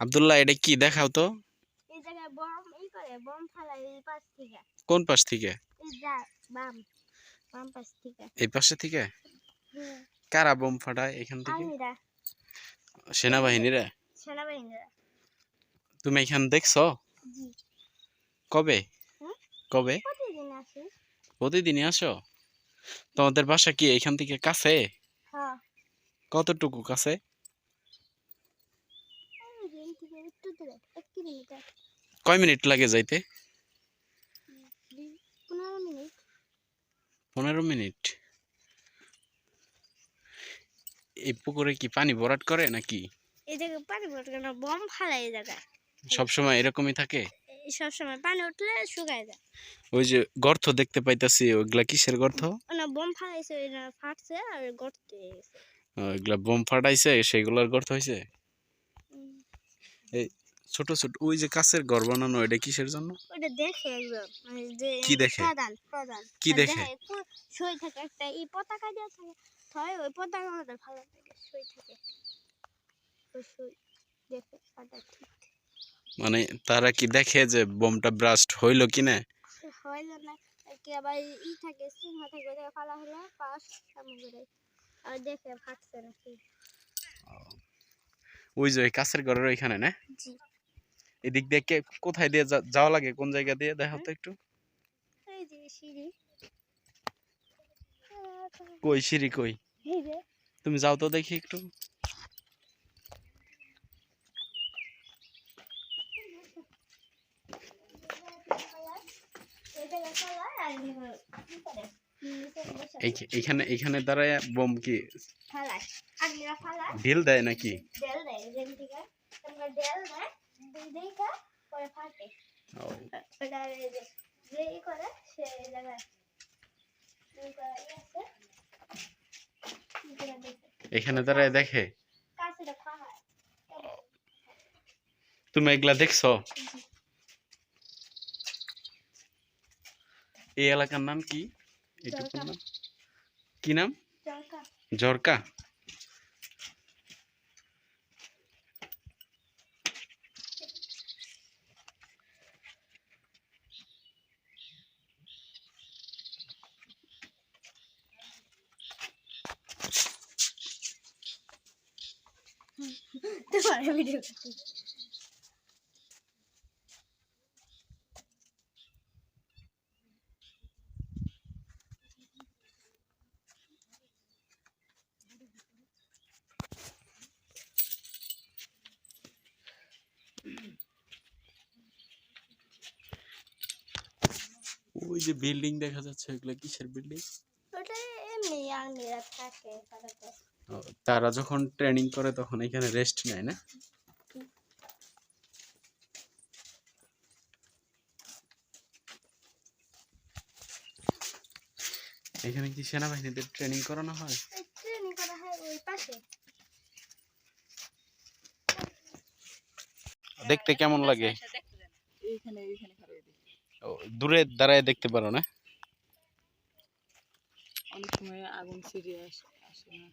আব্দুল্লাহ এটা কি? দেখাও তো। কোন পাশ থেকে? এই পাশ থেকে। কারা বোম ফাটায় এখান থেকে? সেনাবাহিনীরা? তুমি এখান দেখছ? কবে? কবে? প্রতিদিন প্রতিদিনই আসো? তোমাদের বাসা কি এখান থেকে কাছে? হ্যাঁ। কতটুকু কাছে এই দিন থেকে একটু দূরে এক কিলোমিটার কয় মিনিট লাগে যাইতে? পনেরো মিনিট। এই পুকুরে কি পানি ভরাট করে নাকি? এই জায়গায় পানি পড়ে কেন বম ফালাই এই জায়গায়। সবসময় এরকমই থাকে? সবসময় পানি উঠলে শুকায় যায়। ওই যে গর্ত দেখতে পাইতাছি ওইগুলা কিসের গর্ত? বম ফালাইছে ফাটছে আর গর্ত ওইগুলা বোম ফাটাইছে সেগুলার গর্ত ছোট ছোট ওই যে কাছের ঘর বানানো এটা কিসের জন্য? ওটা দেখে একদম মানে যে কি দেখে? প্রধান প্রধান। কি দেখে? কো- থাকে একটা এই পতাকা থাকে হয় ওই পতাকা ভালো থাকে। দেখে মানে তারা কি দেখে যে বোমটা ব্রাস্ট হইল হয় না কি আবার ই থাকে সিংহ থাকে ওটা ফালা হলে করে। আর দেখে ফাটছে নাকি ওই যে কাছের ঘরের ওইখানে না? জি। এদিক দিয়ে কোথায় দিয়ে যাওয়া লাগে? কোন জায়গা দিয়ে? দেখাও তো একটু। কই? সিঁড়ি কই? তুমি যাও তো দেখি একটু। এইখানে এইখানে দাঁড়ায় বোম কি? ঢিল দেয় নাকি? ডেল দেয়। পরে ফাটে। ও, ওটা এই যে যে ই করে সে জায়গায় এখানে তারা দেখে? তুমি এগুলা দেখছ? এই এলাকার নাম কি? নাম? কি নাম? চরকা ঝরকা তোমার ভিডিও করতে ওই যে বিল্ডিং দেখা যাচ্ছে ওইগুলা কিসের বিল্ডিং ওটা এমনি আর্মিরা থাকে তারা যখন ট্রেনিং করে তখন এখানে রেস্ট নেয় না? এখানে কি সেনাবাহিনীদের ট্রেনিং করানো হয়? ট্রেনিং করা হয় ওই পাশে। দেখতে কেমন লাগে? এইখানে এইখানে দূরে দাঁড়ায় দেখতে পারো না? অনেক সময় আগুন সিরিয়াস আসে না।